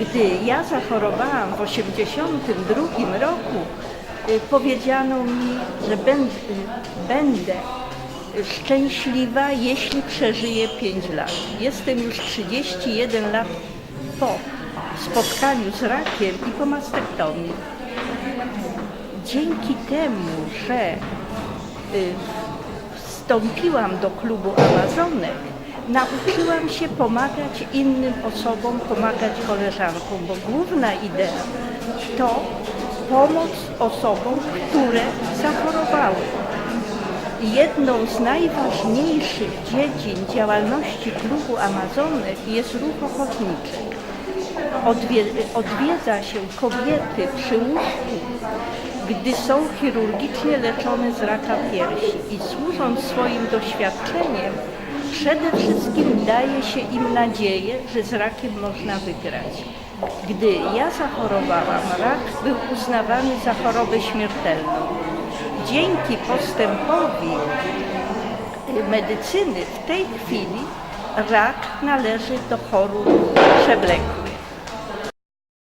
Gdy ja zachorowałam w 1982 roku, y, powiedziano mi, że będę, będę szczęśliwa, jeśli przeżyję 5 lat. Jestem już 31 lat po spotkaniu z rakiem i po mastektomii. Dzięki temu, że y, wstąpiłam do klubu Amazonek, nauczyłam się pomagać innym osobom, pomagać koleżankom, bo główna idea to pomoc osobom, które zachorowały. Jedną z najważniejszych dziedzin działalności klubu Amazonek jest ruch ochotniczy. Odwie, odwiedza się kobiety przy łóżku, gdy są chirurgicznie leczone z raka piersi i służąc swoim doświadczeniem, przede wszystkim daje się im nadzieję, że z rakiem można wygrać. Gdy ja zachorowałam, rak był uznawany za chorobę śmiertelną. Dzięki postępowi medycyny w tej chwili rak należy do chorób przewlekłych.